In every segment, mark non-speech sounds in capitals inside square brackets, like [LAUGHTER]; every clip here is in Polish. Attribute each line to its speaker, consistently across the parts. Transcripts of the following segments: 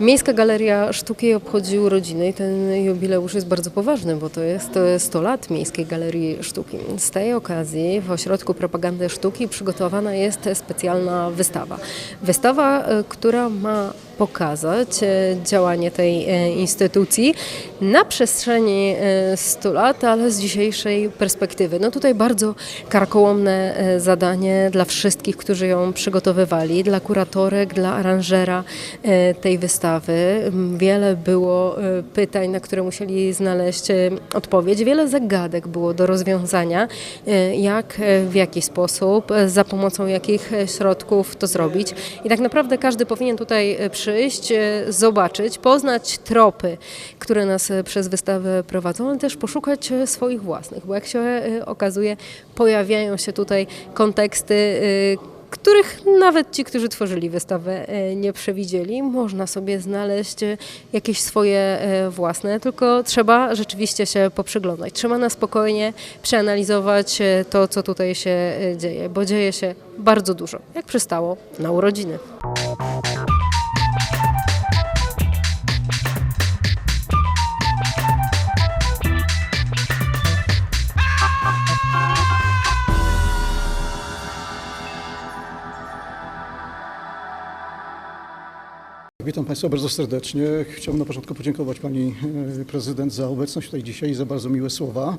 Speaker 1: Miejska Galeria Sztuki obchodzi urodziny i ten jubileusz jest bardzo poważny, bo to jest e, 100 lat Miejskiej Galerii Sztuki. Z tej okazji w Ośrodku Propagandy Sztuki przygotowana jest specjalna wystawa. Wystawa, e, która ma pokazać e, działanie tej e, instytucji na przestrzeni e, 100 lat, ale z dzisiejszej perspektywy. No tutaj bardzo karkołomne e, zadanie dla wszystkich, którzy ją przygotowywali, dla kuratorek, dla aranżera e, tej wystawy. Wiele było e, pytań, na które musieli znaleźć e, odpowiedź. Wiele zagadek było do rozwiązania, e, jak, e, w jaki sposób, e, za pomocą jakich e, środków to zrobić. I tak naprawdę każdy powinien tutaj e, przyjść, e, zobaczyć, poznać tropy, które nas e, przez wystawę prowadzą, ale też poszukać e, swoich własnych, bo jak się okazuje, pojawiają się tutaj konteksty, których nawet ci, którzy tworzyli wystawę, nie przewidzieli. Można sobie znaleźć jakieś swoje własne, tylko trzeba rzeczywiście się poprzyglądać. Trzeba na spokojnie przeanalizować to, co tutaj się dzieje, bo dzieje się bardzo dużo, jak przystało na urodziny.
Speaker 2: Witam Państwa bardzo serdecznie. Chciałbym na początku podziękować Pani e, Prezydent za obecność tutaj dzisiaj i za bardzo miłe słowa.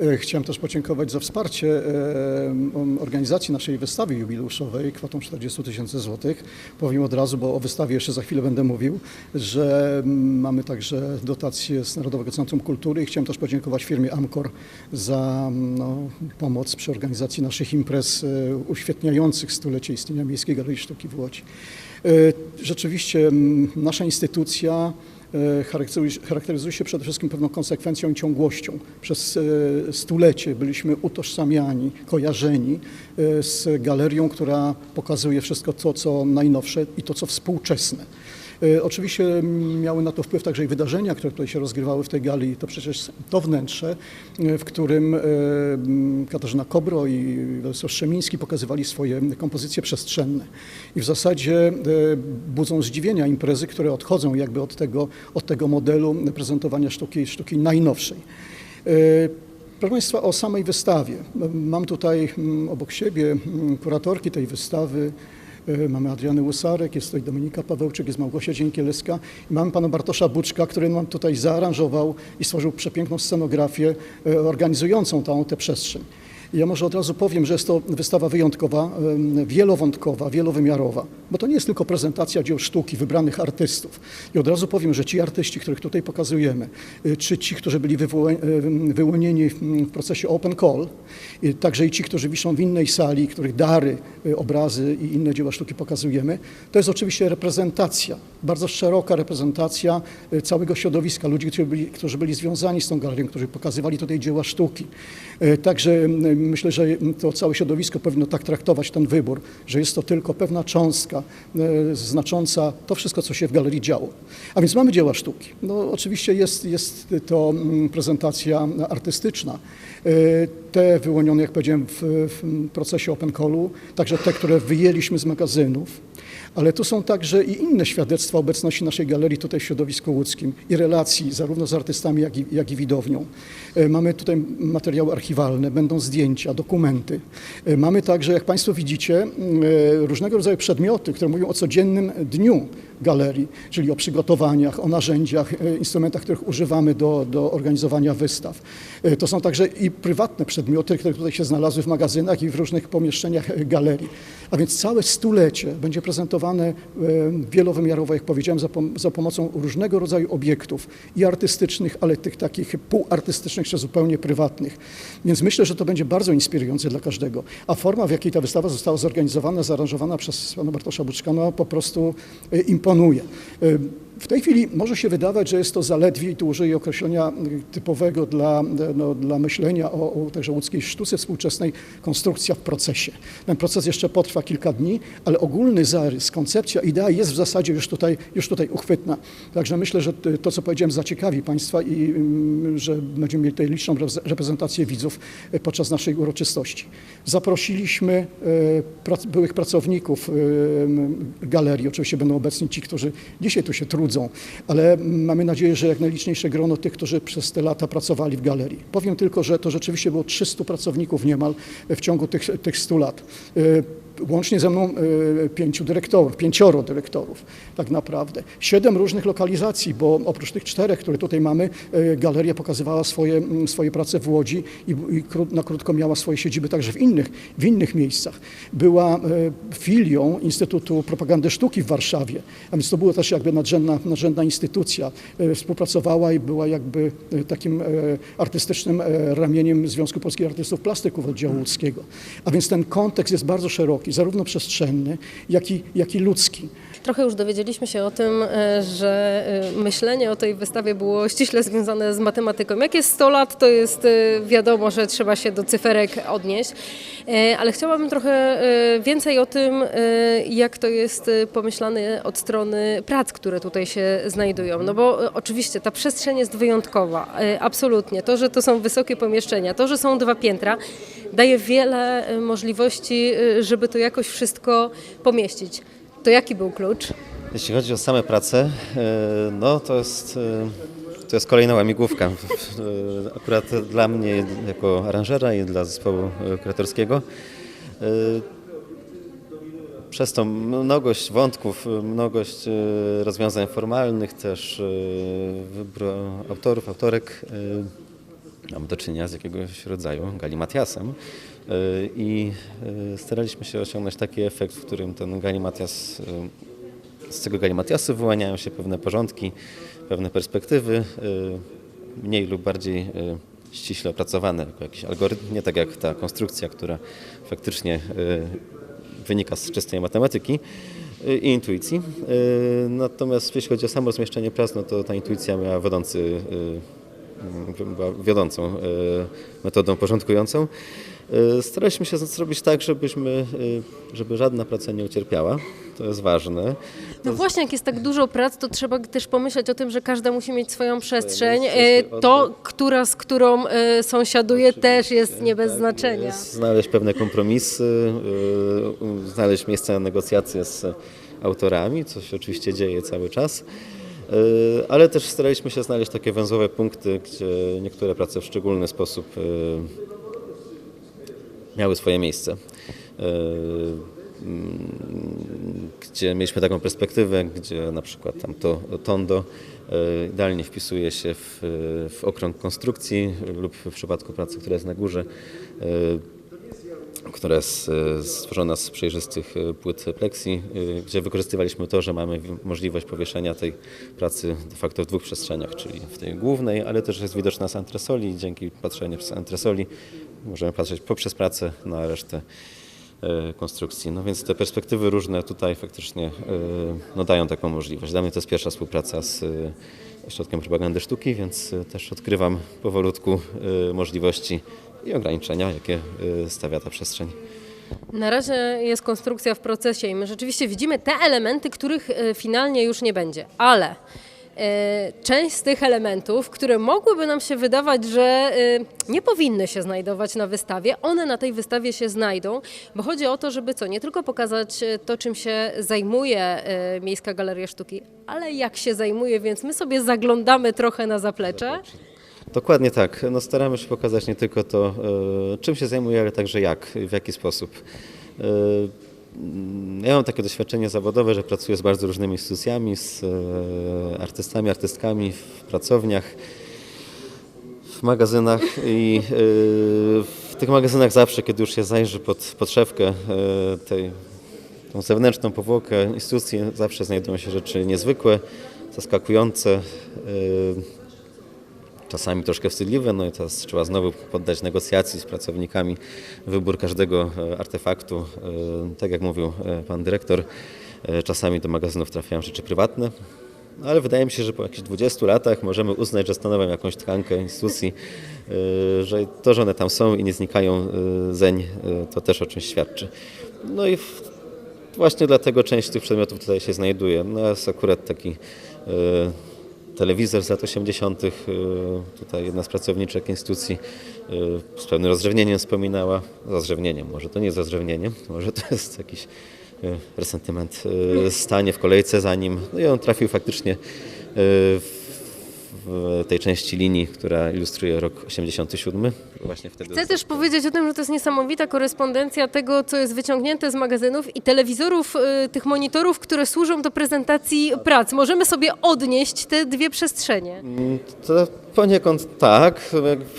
Speaker 2: E, Chciałem też podziękować za wsparcie e, organizacji naszej wystawy jubileuszowej kwotą 40 tysięcy złotych. Powiem od razu, bo o wystawie jeszcze za chwilę będę mówił, że mamy także dotację z Narodowego Centrum Kultury i chciałem też podziękować firmie Amcor za no, pomoc przy organizacji naszych imprez uświetniających stulecie istnienia Miejskiej Galerii Sztuki w Łodzi. E, Rzeczywiście m, nasza instytucja e, charakteryzuje, się przede wszystkim pewną konsekwencją i ciągłością. Przez e, stulecie byliśmy utożsamiani, kojarzeni z galerią, która pokazuje wszystko to, co najnowsze i to, co współczesne. E, Oczywiście miały na to wpływ także i wydarzenia, które tutaj się rozgrywały w tej gali. To przecież to wnętrze, e, w którym e, Katarzyna Kobro i Władysław Strzemiński pokazywali swoje kompozycje przestrzenne. I w zasadzie budzą zdziwienia imprezy, które odchodzą jakby od tego, od tego modelu prezentowania sztuki, sztuki najnowszej. Proszę Państwa, o samej wystawie. Mam tutaj obok siebie kuratorki tej wystawy. E, Mamy Adriany Łusarek, jest tutaj Dominika Pawełczyk, jest Małgosia Dziękielecka i mamy pana Bartosza Buczka, który nam tutaj zaaranżował i stworzył przepiękną scenografię e, organizującą tę przestrzeń. Ja może od razu powiem, że jest to wystawa wyjątkowa, wielowątkowa, wielowymiarowa, bo to nie jest tylko prezentacja dzieł sztuki wybranych artystów. I od razu powiem, że ci artyści, których tutaj pokazujemy, y, czy ci, którzy byli wyłonieni w w procesie Open Call, y, także i ci, którzy wiszą w innej sali, których dary, y, obrazy i inne dzieła sztuki pokazujemy, to jest oczywiście reprezentacja, bardzo szeroka reprezentacja y, całego środowiska, ludzi, którzy byli, którzy byli związani z tą galerią, którzy pokazywali tutaj dzieła sztuki. Y, Także y, myślę, że to całe środowisko powinno tak traktować ten wybór, że jest to tylko pewna cząstka znacząca to wszystko, co się w galerii działo. A więc mamy dzieła sztuki. No, oczywiście jest, jest to mm, prezentacja artystyczna. Te wyłonione, jak powiedziałem, w, w procesie Open Callu, także te, które wyjęliśmy z magazynów, ale tu są także i inne świadectwa obecności naszej galerii tutaj w środowisku łódzkim i relacji zarówno z artystami, jak i, jak i widownią. E, Mamy tutaj materiały archiwalne, będą zdjęcia, dokumenty. E, Mamy także, jak Państwo widzicie, e, różnego rodzaju przedmioty, które mówią o codziennym dniu galerii, czyli o przygotowaniach, o narzędziach, e, instrumentach, których używamy do, do organizowania wystaw. E, To są także i prywatne przedmioty, które tutaj się znalazły w magazynach i w różnych pomieszczeniach e, galerii. A więc całe stulecie będzie prezentowane wielowymiarowo, jak powiedziałem, za, pom- za pomocą różnego rodzaju obiektów i artystycznych, ale tych takich półartystycznych czy zupełnie prywatnych. Więc myślę, że to będzie bardzo inspirujące dla każdego. A forma, w jakiej ta wystawa została zorganizowana, zaaranżowana przez pana Bartosza Buczka, no po prostu e, disponuje. E, W tej chwili może się wydawać, że jest to zaledwie, i tu użyję określenia typowego dla, no, dla myślenia o, o także łódzkiej sztuce współczesnej, konstrukcja w procesie. Ten proces jeszcze potrwa kilka dni, ale ogólny zarys, koncepcja, idea jest w zasadzie już tutaj, już tutaj uchwytna. Także myślę, że to, co powiedziałem, zaciekawi Państwa i ym, że będziemy mieli tutaj liczną rez- reprezentację widzów y, podczas naszej uroczystości. Zaprosiliśmy prac, byłych pracowników y, galerii, oczywiście będą obecni ci, którzy dzisiaj tu się trudzą, nudzą, ale mamy nadzieję, że jak najliczniejsze grono tych, którzy przez te lata pracowali w galerii. Powiem tylko, że to rzeczywiście było 300 pracowników niemal w ciągu tych, tych 100 lat. Łącznie ze mną y, pięciu dyrektorów, pięcioro dyrektorów tak naprawdę. Siedem różnych lokalizacji, bo oprócz tych czterech, które tutaj mamy, y, galeria pokazywała swoje, swoje prace w Łodzi i, i na krótko miała swoje siedziby także w innych, w innych miejscach. Była y, filią Instytutu Propagandy Sztuki w Warszawie, a więc to była też jakby nadrzędna, nadrzędna instytucja. Współpracowała i była jakby takim artystycznym ramieniem Związku Polskich Artystów Plastyków oddziału łódzkiego. A więc ten kontekst jest bardzo szeroki, zarówno przestrzenny, jak i, jak i ludzki.
Speaker 1: Trochę już dowiedzieliśmy się o tym, e, że e, myślenie o tej wystawie było ściśle związane z matematyką. Jak jest 100 lat, to jest e, wiadomo, że trzeba się do cyferek odnieść, ale chciałabym trochę więcej o tym, jak to jest pomyślane od strony prac, które tutaj się znajdują. No bo oczywiście ta przestrzeń jest wyjątkowa, absolutnie. To, że to są wysokie pomieszczenia, to, że są dwa piętra, daje wiele możliwości, żeby to jakoś wszystko pomieścić. To jaki był klucz?
Speaker 3: Jeśli chodzi o same prace, e, no to jest, e, to jest kolejna łamigłówka. E, Akurat dla mnie jako aranżera i dla zespołu kuratorskiego. e, Przez tą mnogość wątków, mnogość rozwiązań formalnych, też wybór autorów, autorek, mamy do czynienia z jakiegoś rodzaju galimatiasem. I e, staraliśmy się osiągnąć taki efekt, w którym ten galimatias e, z tego galimatiasu wyłaniają się pewne porządki, pewne perspektywy, y, mniej lub bardziej y, ściśle opracowane jako jakiś algorytm, nie tak jak ta konstrukcja, która faktycznie y, wynika z czystej matematyki y, i intuicji. Y, Natomiast jeśli chodzi o samo rozmieszczenie prac, no to ta intuicja miała wiodący, y, była wiodącą y, metodą porządkującą. Y, Staraliśmy się zrobić tak, żebyśmy, y, żeby żadna praca nie ucierpiała. To jest ważne.
Speaker 1: No właśnie, jak jest tak dużo prac, to trzeba też pomyśleć o tym, że każda musi mieć swoją przestrzeń. E, To, która z którą e, sąsiaduje, też jest nie bez znaczenia.
Speaker 3: Jest Znaleźć pewne kompromisy, znaleźć miejsce na negocjacje z autorami, co się oczywiście dzieje cały czas. Ale też staraliśmy się znaleźć takie węzłowe punkty, gdzie niektóre prace w szczególny sposób miały swoje miejsce. Mm, Gdzie mieliśmy taką perspektywę, gdzie na przykład tam to tondo y, idealnie wpisuje się w, w okrąg konstrukcji lub w przypadku pracy, która jest na górze, y, która jest stworzona z przejrzystych płyt y, gdzie wykorzystywaliśmy to, że mamy możliwość powieszenia tej pracy de facto w dwóch przestrzeniach, czyli w tej głównej, ale też jest widoczna z antresoli dzięki patrzeniu przez antresoli możemy patrzeć poprzez pracę na resztę e, konstrukcji. No więc te perspektywy różne tutaj faktycznie e, no, dają taką możliwość. Dla mnie to jest pierwsza współpraca z e, Ośrodkiem Propagandy Sztuki, więc też odkrywam powolutku możliwości i ograniczenia, jakie stawia ta przestrzeń.
Speaker 1: Na razie jest konstrukcja w procesie i my rzeczywiście widzimy te elementy, których finalnie już nie będzie, ale część z tych elementów, które mogłyby nam się wydawać, że e, nie powinny się znajdować na wystawie, one na tej wystawie się znajdą, bo chodzi o to, żeby co, nie tylko pokazać e, to, czym się zajmuje e, Miejska Galeria Sztuki, ale jak się zajmuje, więc my sobie zaglądamy trochę na zaplecze.
Speaker 3: Dokładnie tak. No, staramy się pokazać nie tylko to, e, czym się zajmuję, ale także jak, w jaki sposób. Mm, Ja mam takie doświadczenie zawodowe, że pracuję z bardzo różnymi instytucjami, z e, artystami, artystkami w pracowniach, w magazynach i e, w tych magazynach zawsze, kiedy już się zajrzy pod podszewkę e, tej, tą zewnętrzną powłokę instytucji, zawsze znajdują się rzeczy niezwykłe, zaskakujące, czasami troszkę wstydliwe, no i teraz trzeba znowu poddać negocjacji z pracownikami wybór każdego e, artefaktu. E, Tak jak mówił e, pan dyrektor, czasami do magazynów trafiają rzeczy prywatne, ale wydaje mi się, że po jakichś 20 latach możemy uznać, że stanowią jakąś tkankę instytucji, że to, że one tam są i nie znikają zeń, to też o czymś świadczy. No i Właśnie dlatego część tych przedmiotów tutaj się znajduje. No jest akurat taki telewizor z lat 80. E, tutaj jedna z pracowniczek instytucji e, z pewnym rozrzewnieniem wspominała. Rozrzewnieniem, może to nie jest rozrzewnieniem, [LAUGHS] może to jest jakiś e, resentyment stanie w kolejce za nim. No i on trafił faktycznie w w tej części linii, która ilustruje rok 87. Właśnie wtedy
Speaker 1: Chcę też powiedzieć o tym, że to jest niesamowita korespondencja tego, co jest wyciągnięte z magazynów i telewizorów, y, tych monitorów, które służą do prezentacji prac. Możemy sobie odnieść te dwie przestrzenie.
Speaker 3: To poniekąd tak.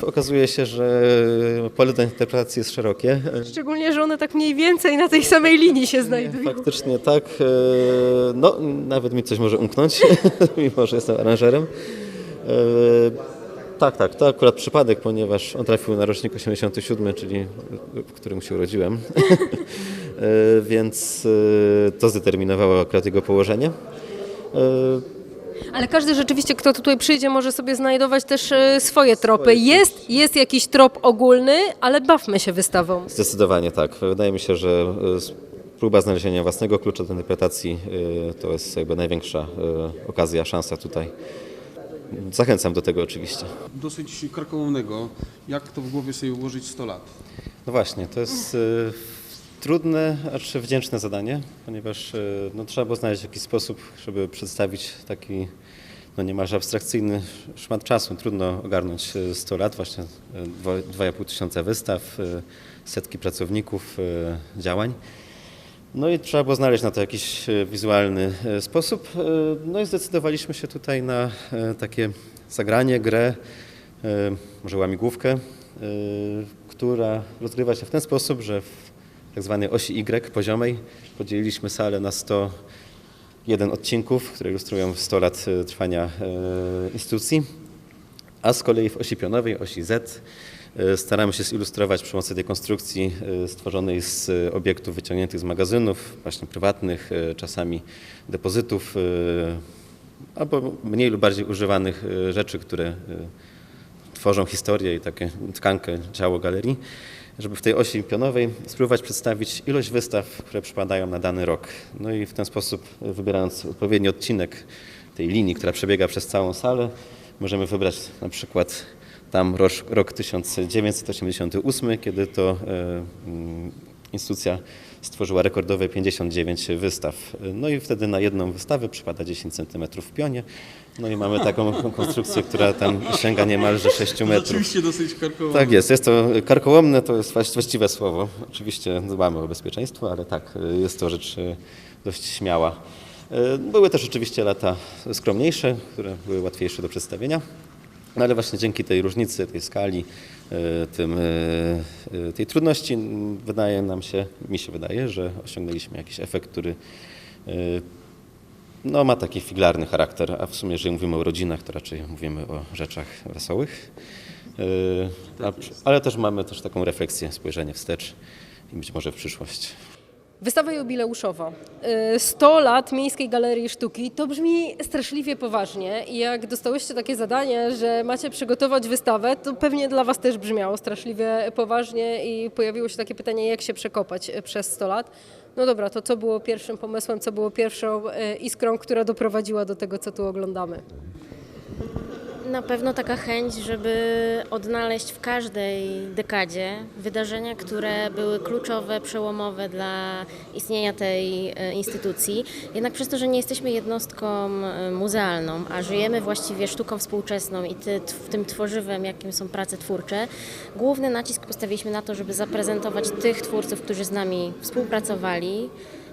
Speaker 3: Okazuje się, że pole do interpretacji jest szerokie.
Speaker 1: Szczególnie, że one tak mniej więcej na tej samej linii się znajdują.
Speaker 3: Faktycznie tak. E, No, nawet mi coś może umknąć, [LAUGHS] mimo że jestem aranżerem. E, Tak, tak, to akurat przypadek, ponieważ on trafił na rocznik 87, czyli w którym się urodziłem. [LAUGHS] E, Więc e, to zdeterminowało akurat jego położenie.
Speaker 1: Ale każdy rzeczywiście, kto tutaj przyjdzie, może sobie znajdować też swoje tropy. Jest, jest jakiś trop ogólny, ale bawmy się wystawą.
Speaker 3: Zdecydowanie tak. Wydaje mi się, że próba znalezienia własnego klucza do interpretacji to jest jakby największa okazja, szansa tutaj. Zachęcam do tego oczywiście.
Speaker 4: dosyć karkołomnego. Jak to w głowie sobie ułożyć 100 lat?
Speaker 3: No właśnie, to jest e, trudne, acz wdzięczne zadanie, ponieważ e, no, trzeba było znaleźć jakiś sposób, żeby przedstawić taki no, niemalże abstrakcyjny szmat czasu. Trudno ogarnąć e, 100 lat, właśnie e, dwa- 2,5 tysiąca wystaw, setki pracowników, działań. No i trzeba było znaleźć na to jakiś e, wizualny e, sposób. E, No i zdecydowaliśmy się tutaj na takie zagranie, grę, może łamigłówkę, która rozgrywa się w ten sposób, że w tak zwanej osi Y poziomej podzieliliśmy salę na 101 odcinków, które ilustrują 100 lat trwania instytucji. A z kolei w osi pionowej, osi Z, staramy się zilustrować przy pomocy tej konstrukcji e, stworzonej z e, obiektów wyciągniętych z magazynów, właśnie prywatnych, e, czasami depozytów, e, albo mniej lub bardziej używanych e, rzeczy, które e, tworzą historię i takie tkankę, ciało galerii, żeby w tej osi pionowej spróbować przedstawić ilość wystaw, które przypadają na dany rok. No i w ten sposób, e, wybierając odpowiedni odcinek tej linii, która przebiega przez całą salę, możemy wybrać na przykład tam rok, rok 1988, kiedy to e, mm, instytucja stworzyła rekordowe 59 wystaw. No i wtedy na jedną wystawę przypada 10 cm w pionie. No i mamy taką [LAUGHS] konstrukcję, która tam sięga niemalże 6 metrów.
Speaker 4: Rzeczywiście dosyć karkołomne.
Speaker 3: Tak jest, jest to karkołomne, to jest właś- właściwe słowo. Oczywiście dbamy o bezpieczeństwo, ale tak, jest to rzecz e, dość śmiała. E, Były też oczywiście lata skromniejsze, które były łatwiejsze do przedstawienia, no ale właśnie dzięki tej różnicy, tej skali, e, tym, e, e, tej trudności wydaje nam się, mi się wydaje, że osiągnęliśmy jakiś efekt, który no, ma taki figlarny charakter, a w sumie, jeżeli mówimy o rodzinach, to raczej mówimy o rzeczach wesołych. A przy- Ale też mamy też taką refleksję, spojrzenie wstecz i być może w przyszłość.
Speaker 1: Wystawa jubileuszowa. Y, 100 lat Miejskiej Galerii Sztuki. To brzmi straszliwie poważnie. I jak dostałyście takie zadanie, że macie przygotować wystawę, to pewnie dla Was też brzmiało straszliwie poważnie i pojawiło się takie pytanie, jak się przekopać y, przez 100 lat. No dobra, to co było pierwszym pomysłem, co było pierwszą y, iskrą, która doprowadziła do tego, co tu oglądamy?
Speaker 5: Na pewno taka chęć, żeby odnaleźć w każdej dekadzie wydarzenia, które były kluczowe, przełomowe dla istnienia tej e, instytucji. Jednak przez to, że nie jesteśmy jednostką e, muzealną, a żyjemy właściwie sztuką współczesną i w tym tworzywem, jakim są prace twórcze, główny nacisk postawiliśmy na to, żeby zaprezentować tych twórców, którzy z nami współpracowali,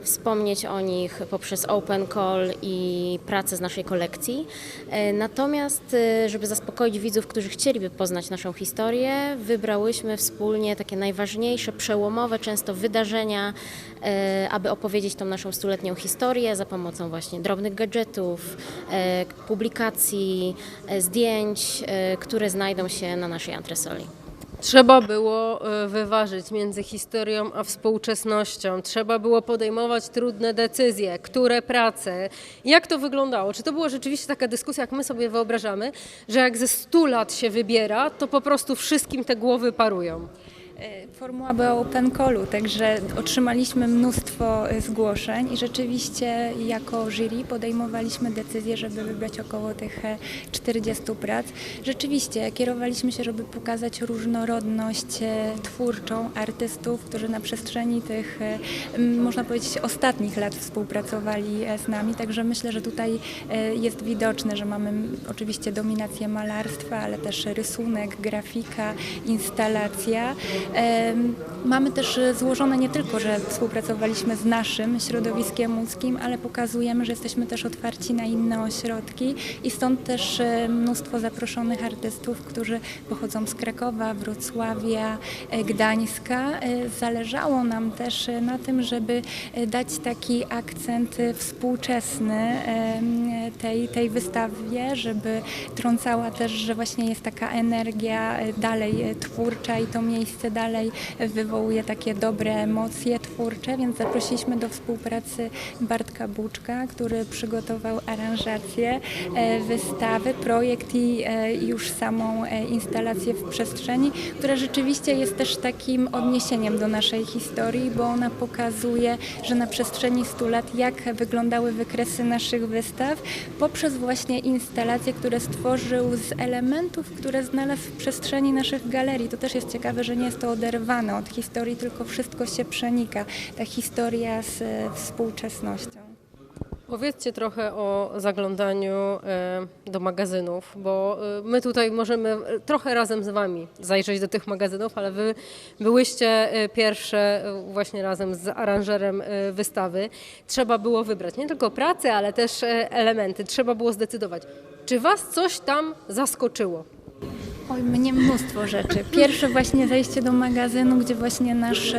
Speaker 5: wspomnieć o nich poprzez open call i pracę z naszej kolekcji. E, Natomiast, e, żeby zaspokoić widzów, którzy chcieliby poznać naszą historię, wybrałyśmy wspólnie takie najważniejsze, przełomowe często wydarzenia, e, aby opowiedzieć tą naszą stuletnią historię za pomocą właśnie drobnych gadżetów, publikacji, zdjęć, które znajdą się na naszej antresoli.
Speaker 1: Trzeba było y, wyważyć między historią a współczesnością. Trzeba było podejmować trudne decyzje, które prace. Jak to wyglądało? Czy to była rzeczywiście taka dyskusja, jak my sobie wyobrażamy, że jak ze 100 lat się wybiera, to po prostu wszystkim te głowy parują?
Speaker 6: E, Formuła była open callu, także otrzymaliśmy mnóstwo e, zgłoszeń i rzeczywiście jako jury podejmowaliśmy decyzję, żeby wybrać około tych e, 40 prac. Rzeczywiście kierowaliśmy się, żeby pokazać różnorodność e, twórczą artystów, którzy na przestrzeni tych, e, można powiedzieć, ostatnich lat współpracowali e, z nami, także myślę, że tutaj e, jest widoczne, że mamy oczywiście dominację malarstwa, ale też rysunek, grafika, instalacja. Mamy też e, złożone nie tylko, że współpracowaliśmy z naszym środowiskiem łódzkim, ale pokazujemy, że jesteśmy też otwarci na inne ośrodki i stąd też e, mnóstwo zaproszonych artystów, którzy pochodzą z Krakowa, Wrocławia, e, Gdańska. Zależało nam też na tym, żeby dać taki akcent współczesny tej, tej wystawie, żeby trącała też, że właśnie jest taka energia dalej twórcza i to miejsce dalej wywołuje takie dobre emocje twórcze, więc zaprosiliśmy do współpracy Bartka Buczka, który przygotował aranżację e, wystawy, projekt i e, już samą e, instalację w przestrzeni, która rzeczywiście jest też takim odniesieniem do naszej historii, bo ona pokazuje, że na przestrzeni 100 lat jak wyglądały wykresy naszych wystaw poprzez właśnie instalacje, które stworzył z elementów, które znalazł w przestrzeni naszych galerii. To też jest ciekawe, że nie jest to oderwane od historii, tylko wszystko się przenika. Ta historia z e, współczesnością.
Speaker 1: Powiedzcie trochę o zaglądaniu e, do magazynów, bo e, my tutaj możemy trochę razem z Wami zajrzeć do tych magazynów, ale Wy byłyście pierwsze właśnie razem z aranżerem wystawy. Trzeba było wybrać nie tylko pracę, ale też elementy. Trzeba było zdecydować, czy Was coś tam zaskoczyło.
Speaker 6: Oj, mnie mnóstwo rzeczy. Pierwsze właśnie zajście do magazynu, gdzie właśnie nasz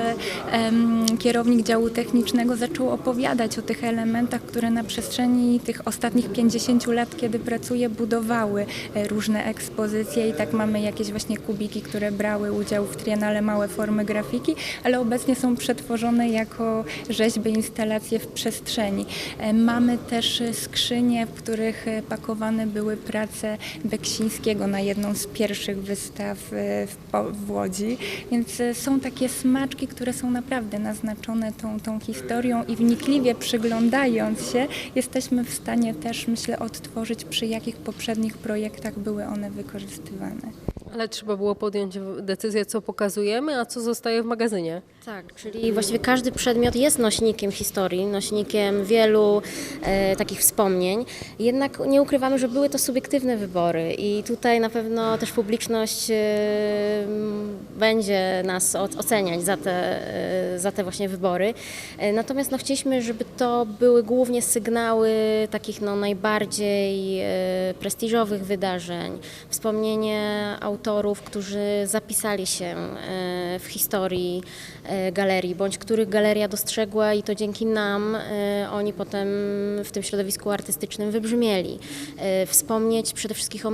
Speaker 6: em, kierownik działu technicznego zaczął opowiadać o tych elementach, które na przestrzeni tych ostatnich 50 lat, kiedy pracuję, budowały e, różne ekspozycje i tak mamy jakieś właśnie kubiki, które brały udział w triennale małe formy grafiki, ale obecnie są przetworzone jako rzeźby, instalacje w przestrzeni. E, Mamy też skrzynie, w których e, pakowane były prace Beksińskiego na jedną z pierwszych wystaw e, w, Łodzi, więc e, są takie smaczki, które są naprawdę naznaczone tą, tą historią i wnikliwie przyglądając się, jesteśmy w stanie też, myślę, odtworzyć przy jakich poprzednich projektach były one wykorzystywane.
Speaker 1: Ale trzeba było podjąć decyzję, co pokazujemy, a co zostaje w magazynie.
Speaker 5: Tak, czyli właściwie każdy przedmiot jest nośnikiem historii, nośnikiem wielu e, takich wspomnień. Jednak nie ukrywamy, że były to subiektywne wybory i tutaj na pewno też publiczność e, m, będzie nas oceniać za te, e, za te właśnie wybory. E, natomiast no, chcieliśmy, żeby to były głównie sygnały takich no, najbardziej prestiżowych wydarzeń, wspomnienie autorów, którzy zapisali się w historii galerii, bądź których galeria dostrzegła i to dzięki nam oni potem w tym środowisku artystycznym wybrzmieli. Wspomnieć przede wszystkim, o,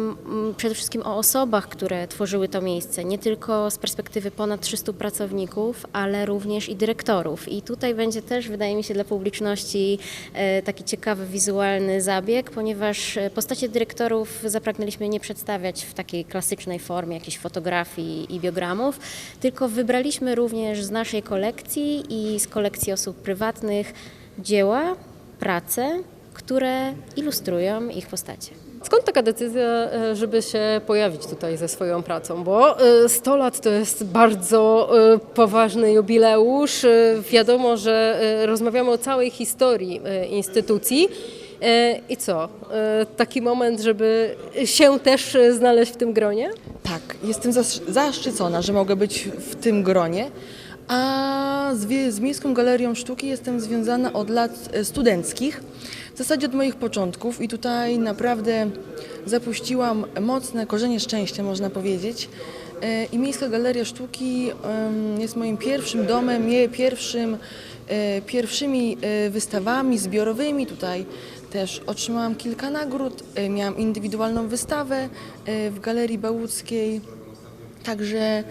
Speaker 5: przede wszystkim o osobach, które tworzyły to miejsce, nie tylko z perspektywy ponad 300 pracowników, ale również i dyrektorów. I tutaj będzie też, wydaje mi się, dla publiczności e, taki ciekawy wizualny zabieg, ponieważ e, postacie dyrektorów zapragnęliśmy nie przedstawiać w takiej klasycznej formie jakichś fotografii i biogramów, tylko wybraliśmy również z naszej kolekcji i z kolekcji osób prywatnych dzieła, prace, które ilustrują ich postacie.
Speaker 1: Skąd taka decyzja, e, żeby się pojawić tutaj ze swoją pracą? Bo e, 100 lat to jest bardzo e, poważny jubileusz. E, Wiadomo, że e, rozmawiamy o całej historii e, instytucji. E, I co? E, Taki moment, żeby się też e, znaleźć w tym gronie?
Speaker 7: Tak, jestem zasz- zaszczycona, że mogę być w tym gronie. A z, z Miejską Galerią Sztuki jestem związana od lat e, studenckich, w zasadzie od moich początków i tutaj naprawdę zapuściłam mocne korzenie szczęścia, można powiedzieć. E, I Miejska Galeria Sztuki jest moim pierwszym domem, pierwszym, e, pierwszymi wystawami zbiorowymi tutaj. Też otrzymałam kilka nagród, miałam indywidualną wystawę w Galerii Bałuckiej. Także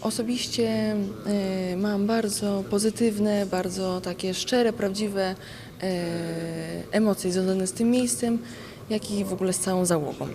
Speaker 7: osobiście mam bardzo pozytywne, bardzo takie szczere, prawdziwe e, emocje związane z tym miejscem, jak i w ogóle z całą załogą.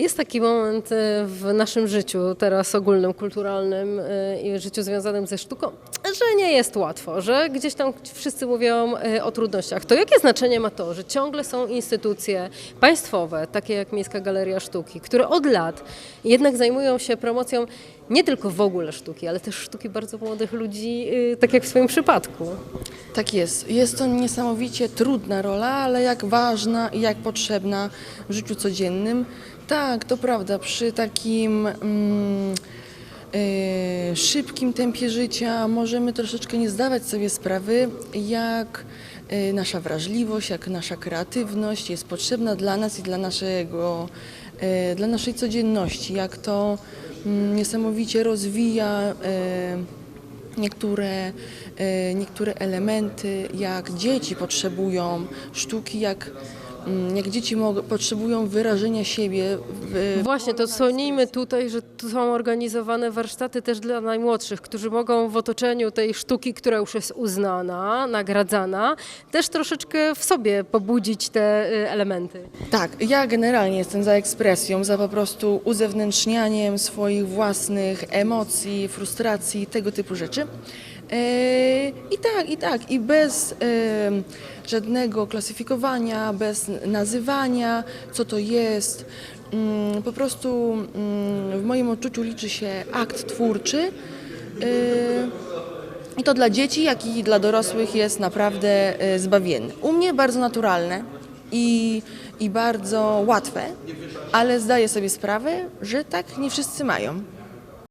Speaker 1: Jest taki moment e, w naszym życiu, teraz ogólnym, kulturalnym e, i życiu związanym ze sztuką, że nie jest łatwo, że gdzieś tam wszyscy mówią e, o trudnościach. To jakie znaczenie ma to, że ciągle są instytucje państwowe, takie jak Miejska Galeria Sztuki, które od lat jednak zajmują się promocją nie tylko w ogóle sztuki, ale też sztuki bardzo młodych ludzi, e, tak jak w swoim przypadku.
Speaker 7: Tak jest. Jest to niesamowicie trudna rola, ale jak ważna i jak potrzebna w życiu codziennym. Tak, to prawda, przy takim mm, e, szybkim tempie życia możemy troszeczkę nie zdawać sobie sprawy, jak e, nasza wrażliwość, jak nasza kreatywność jest potrzebna dla nas i dla, naszego, e, dla naszej codzienności, jak to niesamowicie rozwija e, niektóre, e, niektóre elementy, jak dzieci potrzebują sztuki, jak, mm, jak dzieci potrzebują wyrażenia siebie. W,
Speaker 1: Właśnie, to wspomnijmy tutaj, że tu są organizowane warsztaty też dla najmłodszych, którzy mogą w otoczeniu tej sztuki, która już jest uznana, nagradzana, też troszeczkę w sobie pobudzić te y, elementy.
Speaker 7: Tak, ja generalnie jestem za ekspresją, za po prostu uzewnętrznianiem swoich własnych emocji, frustracji, tego typu rzeczy. E, I tak, i tak, i bez e, żadnego klasyfikowania, bez nazywania, co to jest. Mm, Po prostu mm, w moim odczuciu liczy się akt twórczy. E, I to dla dzieci, jak i dla dorosłych jest naprawdę e, zbawienny. U mnie bardzo naturalne i, i bardzo łatwe, ale zdaję sobie sprawę, że tak nie wszyscy mają.